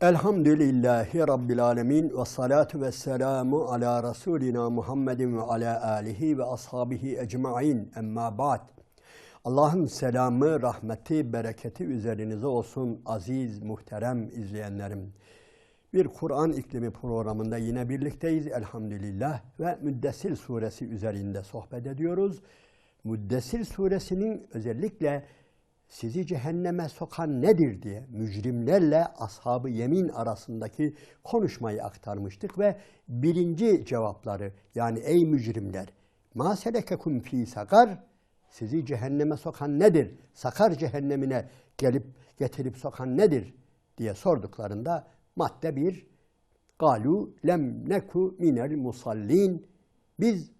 Elhamdülillahi Rabbil Alemin ve salatu ve selamu ala Resulina Muhammedin ve ala alihi ve ashabihi ecma'in emma ba'd. Allah'ın selamı, rahmeti, bereketi üzerinize olsun aziz, muhterem izleyenlerim. Bir Kur'an iklimi programında yine birlikteyiz elhamdülillah ve Müddessir suresi üzerinde sohbet ediyoruz. Müddessir suresinin özellikle sizi cehenneme sokan nedir diye mücrimlerle ashab-ı yemin arasındaki konuşmayı aktarmıştık ve birinci cevapları yani ey mücrimler ma selekekum fi sakar sizi cehenneme sokan nedir? Sakar cehennemine gelip getirip sokan nedir diye sorduklarında madde bir galu lem neku minel musallin biz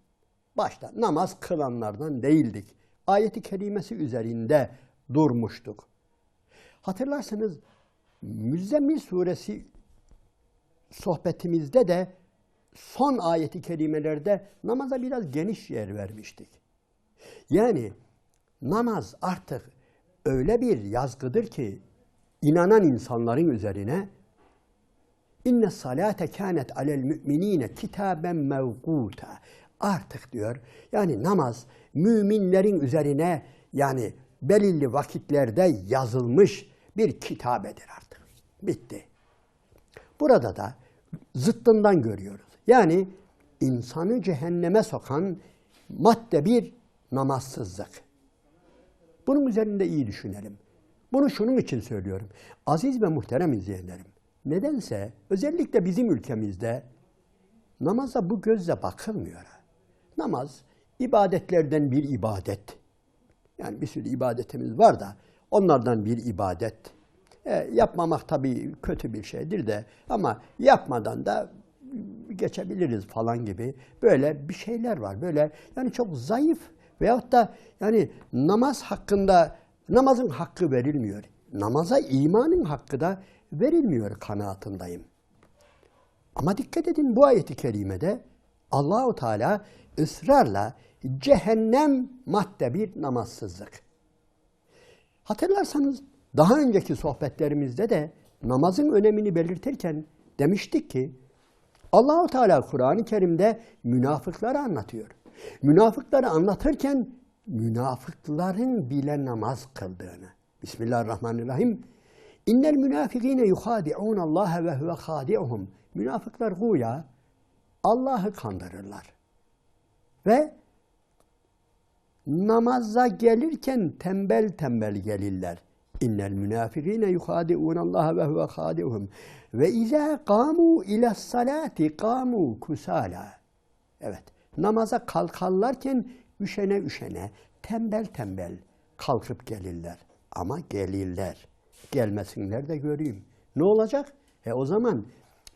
başta namaz kılanlardan değildik. Ayeti kerimesi üzerinde durmuştuk. Hatırlarsanız Müzzemmil suresi sohbetimizde de son ayeti kerimelerde namaza biraz geniş yer vermiştik. Yani namaz artık öyle bir yazgıdır ki inanan insanların üzerine inne salate kânet alel müminine kitaben mevkuta artık diyor yani namaz müminlerin üzerine yani belirli vakitlerde yazılmış bir kitabedir artık. Bitti. Burada da zıttından görüyoruz. Yani insanı cehenneme sokan madde bir namazsızlık. Bunun üzerinde iyi düşünelim. Bunu şunun için söylüyorum. Aziz ve muhterem izleyenlerim. Nedense özellikle bizim ülkemizde namaza bu gözle bakılmıyor. Namaz ibadetlerden bir ibadet. Yani bir sürü ibadetimiz var da onlardan bir ibadet. E, yapmamak tabii kötü bir şeydir de ama yapmadan da geçebiliriz falan gibi böyle bir şeyler var. Böyle yani çok zayıf veyahut da yani namaz hakkında namazın hakkı verilmiyor. Namaza imanın hakkı da verilmiyor kanaatindeyim. Ama dikkat edin bu ayeti kerimede Allahu Teala ısrarla cehennem madde bir namazsızlık. Hatırlarsanız daha önceki sohbetlerimizde de namazın önemini belirtirken demiştik ki Allahu Teala Kur'an-ı Kerim'de münafıkları anlatıyor. Münafıkları anlatırken münafıkların bile namaz kıldığını. Bismillahirrahmanirrahim. İnnel münafikine yuhadi'un Allah ve huve hadi'uhum. Münafıklar güya Allah'ı kandırırlar. Ve namaza gelirken tembel tembel gelirler. İnnel münafikine yuhadi'un Allah ve huve hadi'uhum. Ve izâ kâmû ila salati kâmû kusâlâ. Evet, namaza kalkarlarken üşene üşene, tembel tembel kalkıp gelirler. Ama gelirler. Gelmesinler de göreyim. Ne olacak? E o zaman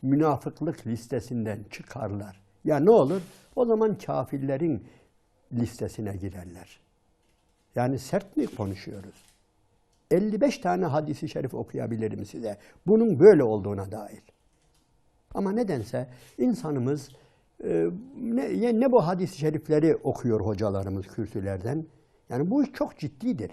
münafıklık listesinden çıkarlar. Ya ne olur? O zaman kafirlerin listesine girerler. Yani sert mi konuşuyoruz? 55 tane hadisi şerif okuyabilirim size. Bunun böyle olduğuna dair. Ama nedense insanımız e, ne, ne bu hadis-i şerifleri okuyor hocalarımız kürsülerden. Yani bu iş çok ciddidir.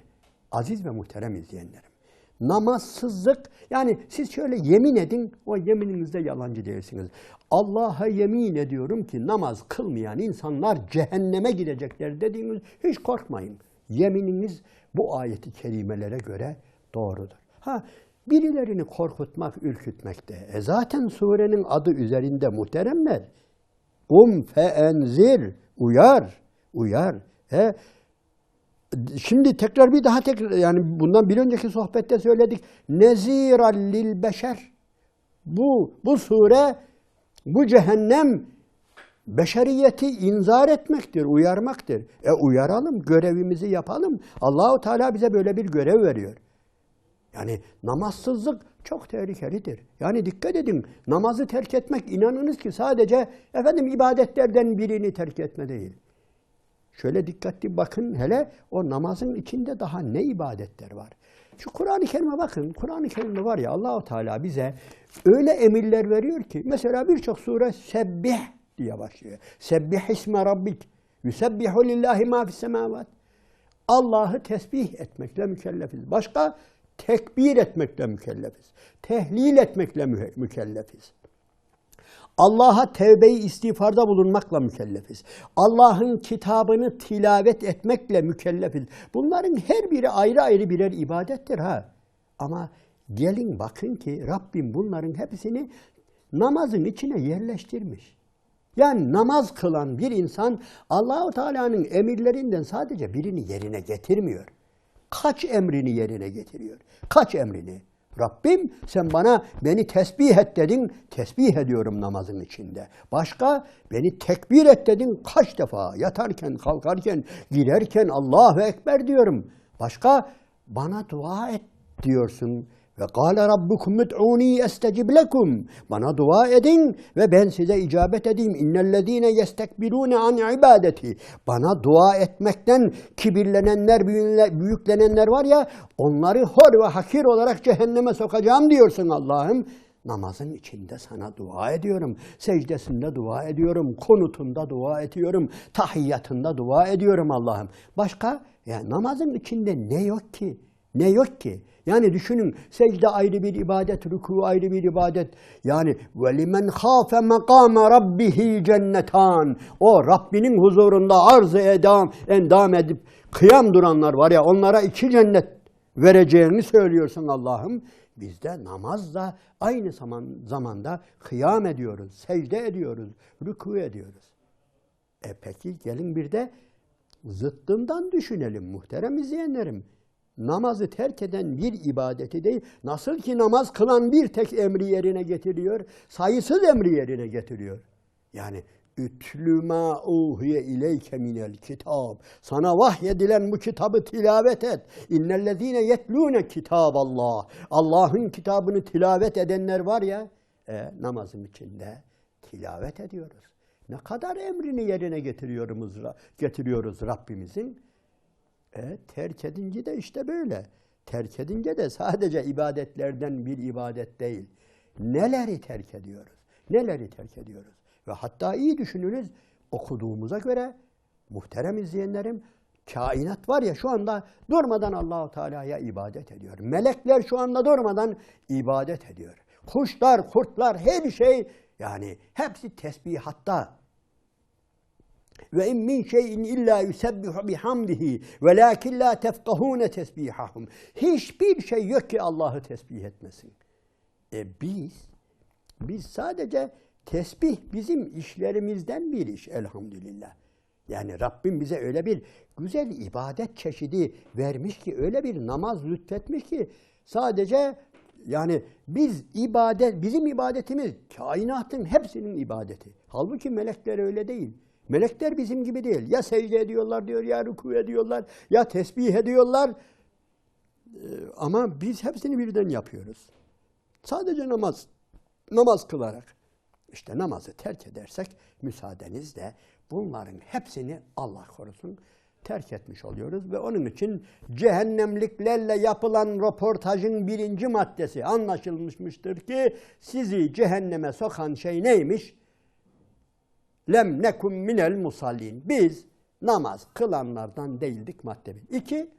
Aziz ve muhterem izleyenlerim. Namazsızlık, yani siz şöyle yemin edin, o yemininizde yalancı değilsiniz. Allah'a yemin ediyorum ki namaz kılmayan insanlar cehenneme gidecekler dediğiniz hiç korkmayın. Yemininiz bu ayeti kerimelere göre doğrudur. Ha birilerini korkutmak, ürkütmekte. E zaten surenin adı üzerinde muhteremler. Um feenzir, uyar, uyar. He, Şimdi tekrar bir daha tekrar yani bundan bir önceki sohbette söyledik. Neziral lil beşer. Bu bu sure bu cehennem beşeriyeti inzar etmektir, uyarmaktır. E uyaralım, görevimizi yapalım. Allahu Teala bize böyle bir görev veriyor. Yani namazsızlık çok tehlikelidir. Yani dikkat edin, namazı terk etmek inanınız ki sadece efendim ibadetlerden birini terk etme değil. Şöyle dikkatli bakın hele o namazın içinde daha ne ibadetler var. Şu Kur'an-ı Kerim'e bakın. Kur'an-ı Kerim'de var ya Allahu Teala bize öyle emirler veriyor ki mesela birçok sure sebbih diye başlıyor. Sebbih isme rabbik. Yusebbihu lillahi ma fis semavat. Allah'ı tesbih etmekle mükellefiz. Başka tekbir etmekle mükellefiz. Tehlil etmekle mü- mükellefiz. Allah'a tevbe-i istiğfarda bulunmakla mükellefiz. Allah'ın kitabını tilavet etmekle mükellefiz. Bunların her biri ayrı ayrı birer ibadettir ha. Ama gelin bakın ki Rabbim bunların hepsini namazın içine yerleştirmiş. Yani namaz kılan bir insan Allahu Teala'nın emirlerinden sadece birini yerine getirmiyor. Kaç emrini yerine getiriyor? Kaç emrini? Rabbim sen bana beni tesbih et dedin, tesbih ediyorum namazın içinde. Başka beni tekbir et dedin kaç defa yatarken, kalkarken, giderken Allahu Ekber diyorum. Başka bana dua et diyorsun. Ve kâle rabbukum ud'ûnî estecib lekum. Bana dua edin ve ben size icabet edeyim. İnnellezîne yestekbirûne an ibadeti. Bana dua etmekten kibirlenenler, büyüklenenler var ya, onları hor ve hakir olarak cehenneme sokacağım diyorsun Allah'ım. Namazın içinde sana dua ediyorum. Secdesinde dua ediyorum. Konutunda dua ediyorum. Tahiyyatında dua ediyorum Allah'ım. Başka? Ya namazın içinde ne yok ki? Ne yok ki? Yani düşünün secde ayrı bir ibadet, ruku ayrı bir ibadet. Yani ve limen hafe makama rabbihi cennetan. O Rabbinin huzurunda arz-ı edam, endam edip kıyam duranlar var ya onlara iki cennet vereceğini söylüyorsun Allah'ım. Biz de namazla aynı zaman zamanda kıyam ediyoruz, secde ediyoruz, ruku ediyoruz. E peki gelin bir de zıttından düşünelim muhterem izleyenlerim. Namazı terk eden bir ibadeti değil, nasıl ki namaz kılan bir tek emri yerine getiriyor, sayısız emri yerine getiriyor. Yani ütlü ma uhiye ileyke minel kitab. Sana vahyedilen bu kitabı tilavet et. İnnellezine yetlûne kitaballah. Allah'ın kitabını tilavet edenler var ya, e, namazın içinde tilavet ediyoruz. Ne kadar emrini yerine getiriyoruz, getiriyoruz Rabbimizin. E, terk edince de işte böyle. Terk edince de sadece ibadetlerden bir ibadet değil. Neleri terk ediyoruz? Neleri terk ediyoruz? Ve hatta iyi düşününüz okuduğumuza göre muhterem izleyenlerim kainat var ya şu anda durmadan Allahu Teala'ya ibadet ediyor. Melekler şu anda durmadan ibadet ediyor. Kuşlar, kurtlar her şey yani hepsi tesbihatta. Ve in min şeyin illa yusebbihu bihamdihi velakin la tefkahune tesbihahum. Hiçbir şey yok ki Allah'ı tesbih etmesin. E biz biz sadece tesbih bizim işlerimizden bir iş elhamdülillah. Yani Rabbim bize öyle bir güzel ibadet çeşidi vermiş ki, öyle bir namaz lütfetmiş ki sadece yani biz ibadet, bizim ibadetimiz kainatın hepsinin ibadeti. Halbuki melekler öyle değil. Melekler bizim gibi değil. Ya secde ediyorlar diyor, ya ruku ediyorlar, ya tesbih ediyorlar. Ee, ama biz hepsini birden yapıyoruz. Sadece namaz, namaz kılarak. İşte namazı terk edersek müsaadenizle bunların hepsini Allah korusun terk etmiş oluyoruz ve onun için cehennemliklerle yapılan röportajın birinci maddesi anlaşılmıştır ki sizi cehenneme sokan şey neymiş? Lem nekum minel musallin. Biz namaz kılanlardan değildik madde bir. İki,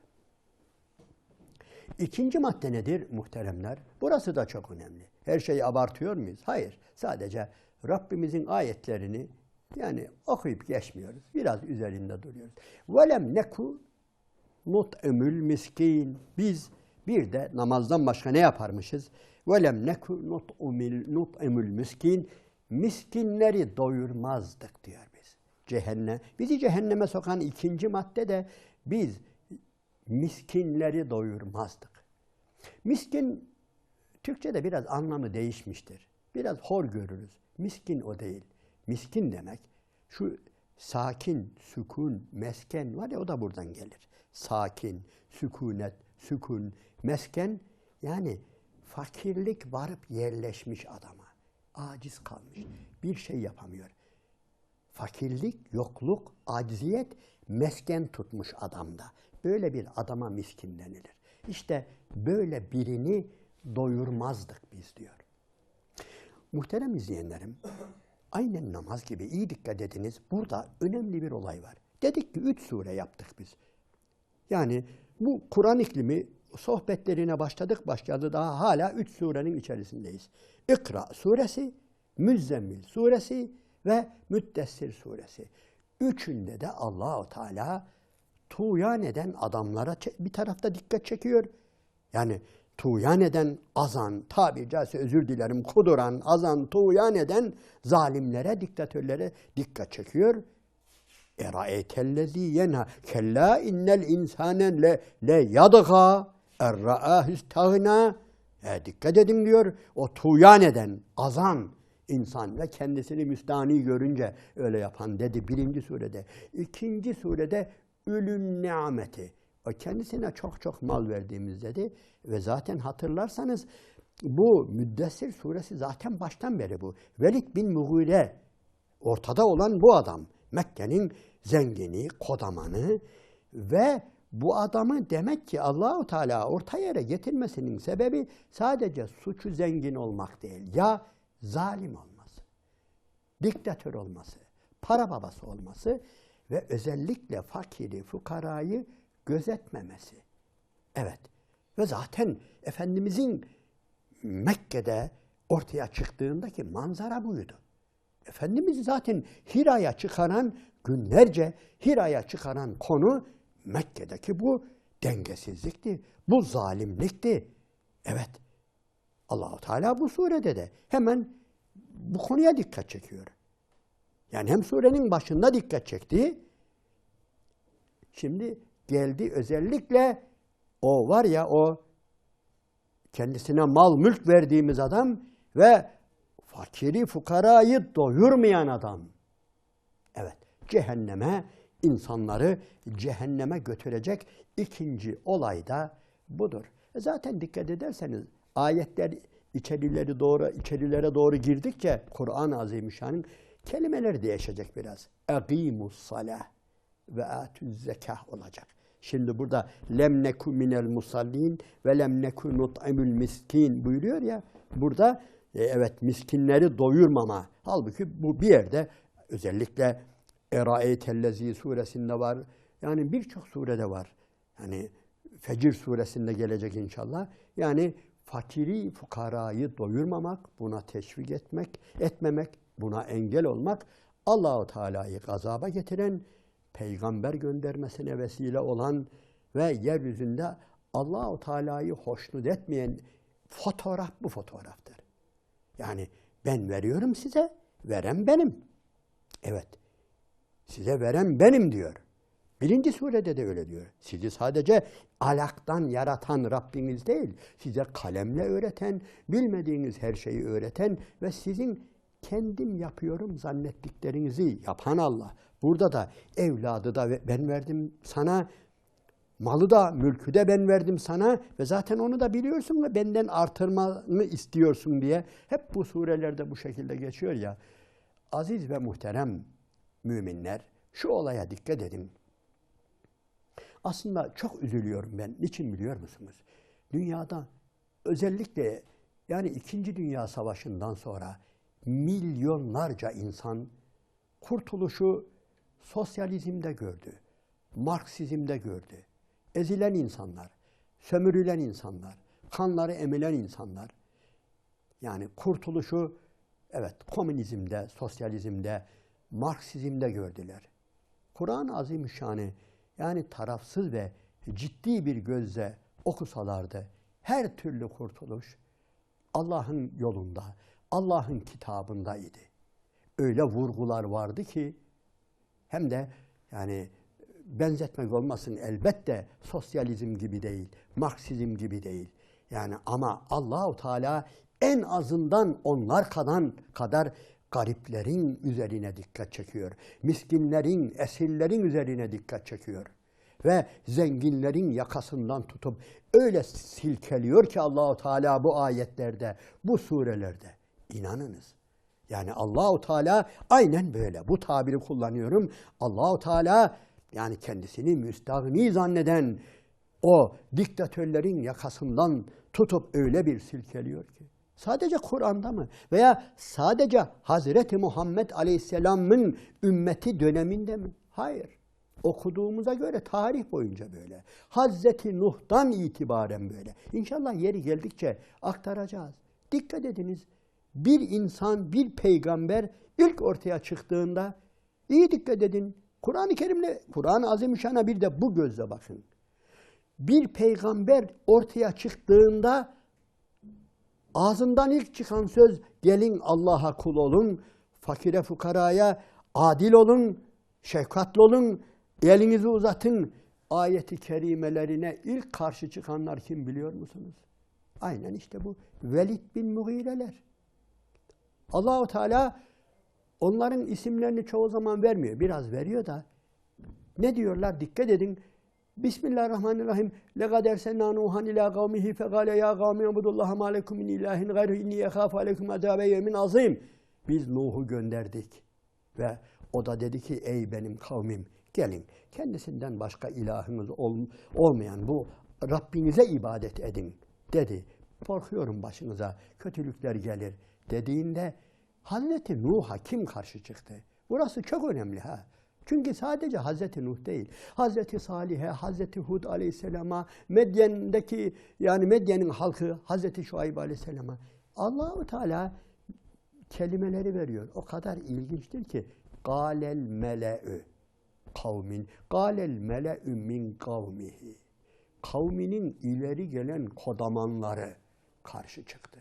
ikinci madde nedir muhteremler? Burası da çok önemli. Her şeyi abartıyor muyuz? Hayır. Sadece Rabbimizin ayetlerini yani okuyup geçmiyoruz. Biraz üzerinde duruyoruz. Velem neku nut'emül miskin. Biz bir de namazdan başka ne yaparmışız? Velem neku nut'emül miskin. Miskinleri doyurmazdık diyor biz. Cehennem. Bizi cehenneme sokan ikinci madde de biz miskinleri doyurmazdık. Miskin Türkçe'de biraz anlamı değişmiştir. Biraz hor görürüz. Miskin o değil. Miskin demek şu sakin, sükun, mesken var ya o da buradan gelir. Sakin, sükunet, sükun, mesken yani fakirlik varıp yerleşmiş adama. Aciz kalmış. Bir şey yapamıyor. Fakirlik, yokluk, aciziyet mesken tutmuş adamda. Böyle bir adama miskin denilir. İşte böyle birini doyurmazdık biz diyor. Muhterem izleyenlerim, aynen namaz gibi iyi dikkat ediniz. Burada önemli bir olay var. Dedik ki üç sure yaptık biz. Yani bu Kur'an iklimi sohbetlerine başladık başladı daha hala üç surenin içerisindeyiz. İkra suresi, Müzzemmil suresi ve Müddessir suresi. Üçünde de Allahu Teala tuğyan eden adamlara bir tarafta dikkat çekiyor. Yani tuğyan eden, azan, tabiri caizse özür dilerim, kuduran, azan, tuğyan eden zalimlere, diktatörlere dikkat çekiyor. Eraeytellezî yenha kella innel insâne le, le yadgâ erra'âhu istağnâ e, dikkat edin diyor. O tuğyan eden, azan insan ve kendisini müstani görünce öyle yapan dedi birinci surede. İkinci surede ülün nimeti. O kendisine çok çok mal verdiğimiz dedi. Ve zaten hatırlarsanız bu Müddessir suresi zaten baştan beri bu. Velid bin Mughire ortada olan bu adam. Mekke'nin zengini, kodamanı ve bu adamı demek ki Allahu Teala orta yere getirmesinin sebebi sadece suçu zengin olmak değil. Ya zalim olması, diktatör olması, para babası olması ve özellikle fakiri, fukarayı gözetmemesi. Evet. Ve zaten Efendimizin Mekke'de ortaya çıktığındaki manzara buydu. Efendimiz zaten Hira'ya çıkaran günlerce Hira'ya çıkaran konu Mekke'deki bu dengesizlikti. Bu zalimlikti. Evet. Allahu Teala bu surede de hemen bu konuya dikkat çekiyor. Yani hem surenin başında dikkat çekti. Şimdi geldi özellikle o var ya o kendisine mal mülk verdiğimiz adam ve fakiri fukarayı doyurmayan adam. Evet, cehenneme insanları cehenneme götürecek ikinci olay da budur. E zaten dikkat ederseniz ayetler içerileri doğru içerilere doğru girdikçe Kur'an-ı Azimüşşan'ın kelimeleri değişecek biraz. Egimus salah ve atuz zekah olacak. Şimdi burada lem neku minel musallin ve lem neku nut'imul miskin buyuruyor ya. Burada e, evet miskinleri doyurmama. Halbuki bu bir yerde özellikle Eraeytellezi suresinde var. Yani birçok surede var. Yani Fecir suresinde gelecek inşallah. Yani fakiri fukarayı doyurmamak, buna teşvik etmek, etmemek, buna engel olmak Allahu Teala'yı gazaba getiren, peygamber göndermesine vesile olan ve yeryüzünde Allahu Teala'yı hoşnut etmeyen fotoğraf bu fotoğraftır. Yani ben veriyorum size, veren benim. Evet. Size veren benim diyor. Birinci surede de öyle diyor. Sizi sadece alaktan yaratan Rabbiniz değil, size kalemle öğreten, bilmediğiniz her şeyi öğreten ve sizin kendim yapıyorum zannettiklerinizi yapan Allah. Burada da evladı da ben verdim sana, malı da, mülkü de ben verdim sana ve zaten onu da biliyorsun ve benden artırmanı istiyorsun diye hep bu surelerde bu şekilde geçiyor ya. Aziz ve muhterem müminler şu olaya dikkat edin. Aslında çok üzülüyorum ben. Niçin biliyor musunuz? Dünyada özellikle yani İkinci Dünya Savaşı'ndan sonra milyonlarca insan kurtuluşu sosyalizmde gördü. Marksizmde gördü. Ezilen insanlar, sömürülen insanlar, kanları emilen insanlar. Yani kurtuluşu evet komünizmde, sosyalizmde, Marksizmde gördüler. Kur'an-ı Azimüşşan'ı yani tarafsız ve ciddi bir gözle okusalardı her türlü kurtuluş Allah'ın yolunda, Allah'ın kitabındaydı. Öyle vurgular vardı ki hem de yani benzetmek olmasın elbette sosyalizm gibi değil, Marksizm gibi değil. Yani ama Allahu Teala en azından onlar kadar kadar gariplerin üzerine dikkat çekiyor. Miskinlerin, esirlerin üzerine dikkat çekiyor. Ve zenginlerin yakasından tutup öyle silkeliyor ki Allahu Teala bu ayetlerde, bu surelerde. İnanınız. Yani Allahu Teala aynen böyle. Bu tabiri kullanıyorum. Allahu Teala yani kendisini müstahni zanneden o diktatörlerin yakasından tutup öyle bir silkeliyor ki. Sadece Kur'an'da mı? Veya sadece Hazreti Muhammed Aleyhisselam'ın ümmeti döneminde mi? Hayır. okuduğumuza göre tarih boyunca böyle. Hazreti Nuh'tan itibaren böyle. İnşallah yeri geldikçe aktaracağız. Dikkat ediniz. Bir insan, bir peygamber ilk ortaya çıktığında iyi dikkat edin. Kur'an-ı Kerim'le, Kur'an-ı Azimüşşan'a bir de bu gözle bakın. Bir peygamber ortaya çıktığında ağzından ilk çıkan söz gelin Allah'a kul olun, fakire fukaraya adil olun, şefkatli olun, elinizi uzatın. Ayeti kerimelerine ilk karşı çıkanlar kim biliyor musunuz? Aynen işte bu Velid bin Mughireler. Allahu Teala onların isimlerini çoğu zaman vermiyor. Biraz veriyor da ne diyorlar? Dikkat edin. Bismillahirrahmanirrahim. Lekad ersenna Nuhan ila kavmihi fekale ya kavmi abudullaha ma aleyküm min ilahin gayru inni yekhafu aleyküm azabe yemin azim. Biz Nuh'u gönderdik ve o da dedi ki ey benim kavmim gelin kendisinden başka ilahınız ol, olmayan bu Rabbinize ibadet edin dedi. Korkuyorum başınıza kötülükler gelir dediğinde Hazreti Nuh'a kim karşı çıktı? Burası çok önemli ha. Çünkü sadece Hazreti Nuh değil. Hazreti Salih'e, Hazreti Hud aleyhisselama, Medyen'deki yani Medyen'in halkı Hazreti Şuayb aleyhisselama Allahu Teala kelimeleri veriyor. O kadar ilginçtir ki galel mele'ü kavmin galel mele'ü min kavmihi kavminin ileri gelen kodamanları karşı çıktı.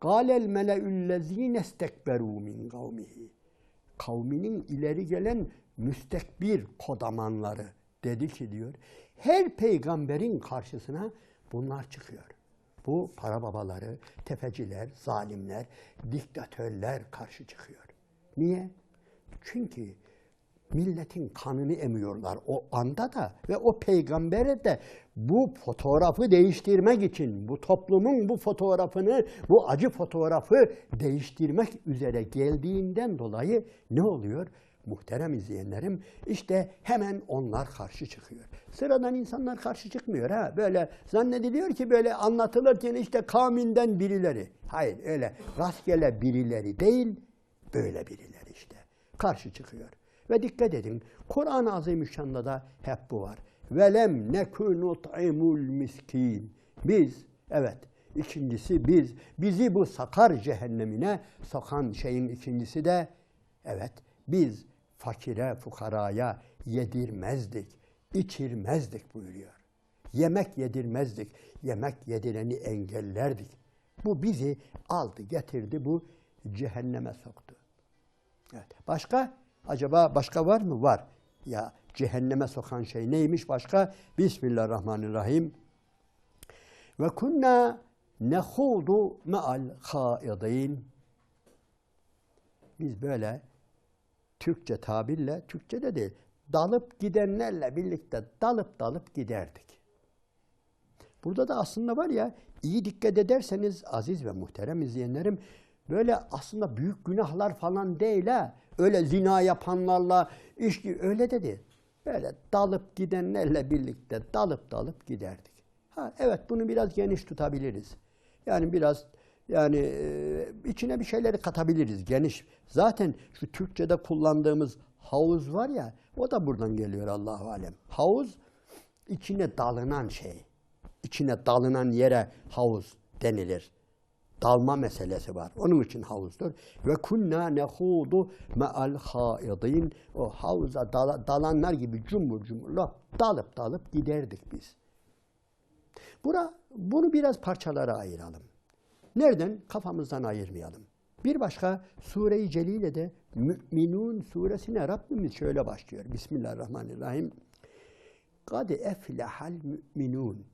Galel mele'üllezine istekberu min kavmihi kavminin ileri gelen müstekbir kodamanları dedi ki diyor her peygamberin karşısına bunlar çıkıyor. Bu para babaları, tefeciler, zalimler, diktatörler karşı çıkıyor. Niye? Çünkü milletin kanını emiyorlar o anda da ve o peygambere de bu fotoğrafı değiştirmek için bu toplumun bu fotoğrafını bu acı fotoğrafı değiştirmek üzere geldiğinden dolayı ne oluyor? Muhterem izleyenlerim işte hemen onlar karşı çıkıyor. Sıradan insanlar karşı çıkmıyor ha. Böyle zannediliyor ki böyle anlatılırken işte kavminden birileri. Hayır öyle rastgele birileri değil böyle birileri işte. Karşı çıkıyor. Ve dikkat edin Kur'an-ı Azimüşşan'da da hep bu var. Velem nekû nut'imul miskin. Biz, evet ikincisi biz, bizi bu sakar cehennemine sokan şeyin ikincisi de evet biz fakire, fukaraya yedirmezdik, içirmezdik buyuruyor. Yemek yedirmezdik, yemek yedireni engellerdik. Bu bizi aldı, getirdi, bu cehenneme soktu. Evet. Başka? Acaba başka var mı? Var. Ya cehenneme sokan şey neymiş başka? Bismillahirrahmanirrahim. Ve kunna nehudu me'al haidin. Biz böyle Türkçe tabirle, Türkçe de değil, dalıp gidenlerle birlikte dalıp dalıp giderdik. Burada da aslında var ya, iyi dikkat ederseniz aziz ve muhterem izleyenlerim, böyle aslında büyük günahlar falan değil ha. Öyle zina yapanlarla, işki öyle dedi. Böyle dalıp gidenlerle birlikte dalıp dalıp giderdik. Ha, evet bunu biraz geniş tutabiliriz. Yani biraz yani e, içine bir şeyleri katabiliriz geniş. Zaten şu Türkçe'de kullandığımız havuz var ya o da buradan geliyor Allahu alem. Havuz içine dalınan şey. İçine dalınan yere havuz denilir. Dalma meselesi var. Onun için havuzdur. Ve kunna nehudu me'al haidin. O havuza dal dalanlar gibi cumhur cumhur dalıp dalıp giderdik biz. Bura, bunu biraz parçalara ayıralım. Nereden? Kafamızdan ayırmayalım. Bir başka Sure-i Celile'de Mü'minun suresine Rabbimiz şöyle başlıyor. Bismillahirrahmanirrahim. Kad eflehal mü'minun.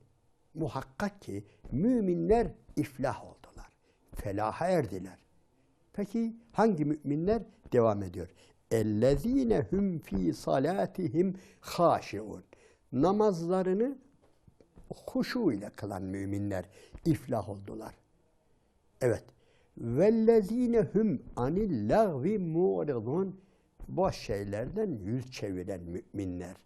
Muhakkak ki müminler iflah oldular. Felaha erdiler. Peki hangi müminler? Devam ediyor. Ellezine hum fi salatihim haşiun. Namazlarını huşu ile kılan müminler iflah oldular. Evet. Vellezine hum anil lagvi mu'ridun. Boş şeylerden yüz çeviren müminler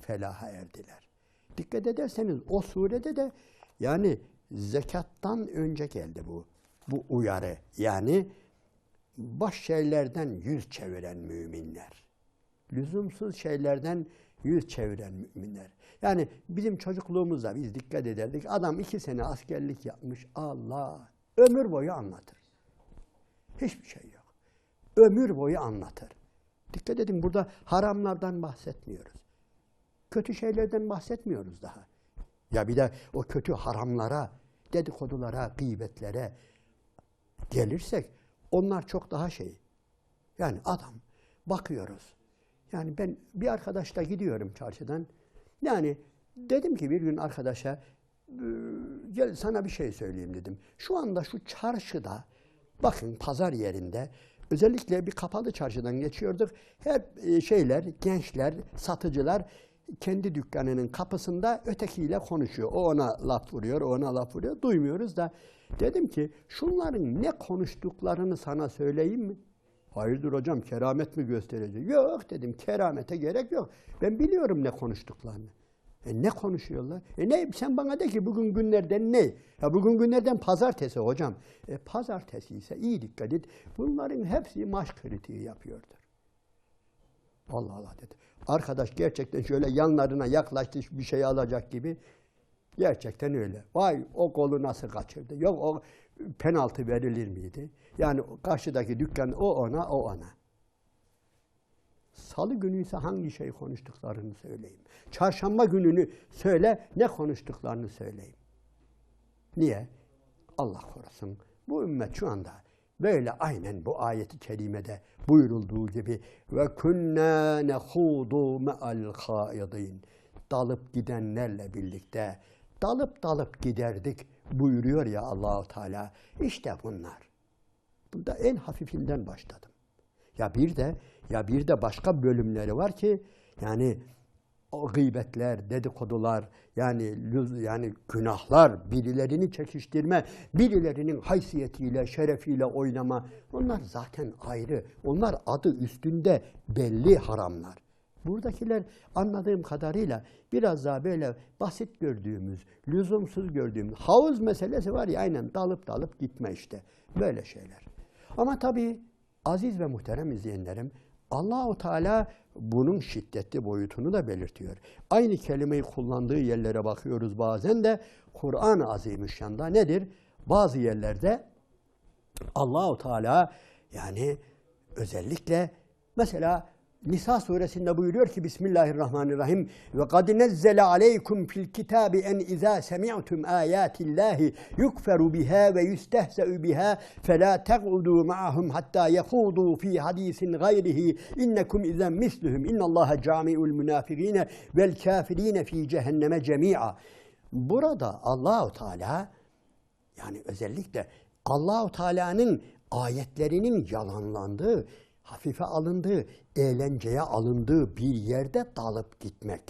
felaha erdiler. Dikkat ederseniz o surede de yani zekattan önce geldi bu bu uyarı. Yani boş şeylerden yüz çeviren müminler. lüzumsuz şeylerden yüz çeviren müminler. Yani bizim çocukluğumuzda biz dikkat ederdik. Adam iki sene askerlik yapmış. Allah ömür boyu anlatır. Hiçbir şey yok. Ömür boyu anlatır. Dikkat edin burada haramlardan bahsetmiyoruz. Kötü şeylerden bahsetmiyoruz daha. Ya bir de o kötü haramlara, dedikodulara, gıybetlere gelirsek onlar çok daha şey. Yani adam bakıyoruz. Yani ben bir arkadaşla gidiyorum çarşıdan. Yani dedim ki bir gün arkadaşa "Ee, gel sana bir şey söyleyeyim dedim. Şu anda şu çarşıda bakın pazar yerinde özellikle bir kapalı çarşıdan geçiyorduk. Hep şeyler, gençler, satıcılar kendi dükkanının kapısında ötekiyle konuşuyor. O ona laf vuruyor, o ona laf vuruyor. Duymuyoruz da dedim ki şunların ne konuştuklarını sana söyleyeyim mi? Hayırdır hocam keramet mi gösterecek? Yok dedim keramete gerek yok. Ben biliyorum ne konuştuklarını. E ne konuşuyorlar? E ne sen bana de ki bugün günlerden ne? Ya bugün günlerden pazartesi hocam. E pazartesi ise iyi dikkat et. Bunların hepsi maç kritiği yapıyordur. Allah Allah dedi. Arkadaş gerçekten şöyle yanlarına yaklaştı bir şey alacak gibi. Gerçekten öyle. Vay o golü nasıl kaçırdı? Yok o penaltı verilir miydi? Yani karşıdaki dükkan o ona, o ona. Salı günü ise hangi şey konuştuklarını söyleyeyim. Çarşamba gününü söyle, ne konuştuklarını söyleyeyim. Niye? Allah korusun. Bu ümmet şu anda böyle aynen bu ayeti kerimede buyurulduğu gibi ve kunna nehudu ma'al haidin dalıp gidenlerle birlikte dalıp dalıp giderdik buyuruyor ya Allahu Teala. İşte bunlar. Bunda en hafifinden başladım. Ya bir de ya bir de başka bölümleri var ki yani gıybetler, dedikodular, yani yani günahlar, birilerini çekiştirme, birilerinin haysiyetiyle, şerefiyle oynama. Onlar zaten ayrı. Onlar adı üstünde belli haramlar. Buradakiler anladığım kadarıyla biraz daha böyle basit gördüğümüz, lüzumsuz gördüğümüz havuz meselesi var ya aynen dalıp dalıp gitme işte. Böyle şeyler. Ama tabii aziz ve muhterem izleyenlerim Allahu Teala bunun şiddetli boyutunu da belirtiyor. Aynı kelimeyi kullandığı yerlere bakıyoruz bazen de Kur'an-ı Azimüşşan'da nedir? Bazı yerlerde Allahu Teala yani özellikle mesela Nisa suresinde buyuruyor ki Bismillahirrahmanirrahim ve kad nezzele aleykum fil kitabi en iza semi'tum ayatillahi yukferu biha ve yustehza'u biha fela tequdu ma'ahum hatta yahudu fi hadisin gayrihi innekum izen misluhum innallaha cami'ul münafikine vel kafirine fi cehenneme cemi'a. Burada Allahu Teala yani özellikle Allahu Teala'nın ayetlerinin yalanlandığı, hafife alındığı, eğlenceye alındığı bir yerde dalıp gitmek.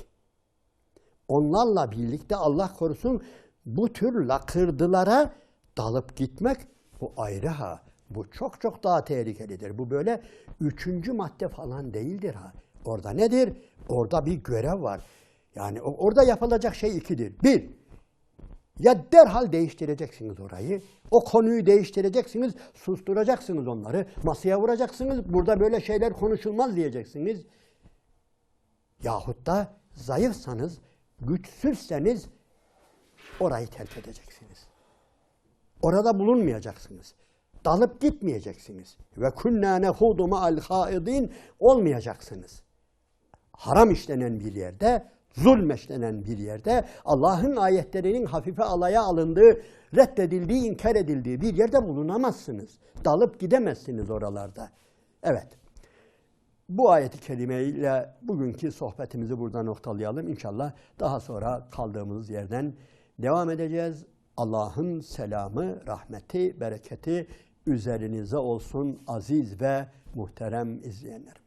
Onlarla birlikte Allah korusun bu tür lakırdılara dalıp gitmek bu ayrı ha. Bu çok çok daha tehlikelidir. Bu böyle üçüncü madde falan değildir ha. Orada nedir? Orada bir görev var. Yani orada yapılacak şey ikidir. Bir, ya derhal değiştireceksiniz orayı. O konuyu değiştireceksiniz, susturacaksınız onları. Masaya vuracaksınız. Burada böyle şeyler konuşulmaz diyeceksiniz. Yahut da zayıfsanız, güçsüzseniz orayı terk edeceksiniz. Orada bulunmayacaksınız. Dalıp gitmeyeceksiniz. Ve kunna nehudu ma'al haidin olmayacaksınız haram işlenen bir yerde, zulm işlenen bir yerde, Allah'ın ayetlerinin hafife alaya alındığı, reddedildiği, inkar edildiği bir yerde bulunamazsınız. Dalıp gidemezsiniz oralarda. Evet. Bu ayeti kerimeyle bugünkü sohbetimizi burada noktalayalım. İnşallah daha sonra kaldığımız yerden devam edeceğiz. Allah'ın selamı, rahmeti, bereketi üzerinize olsun aziz ve muhterem izleyenlerim.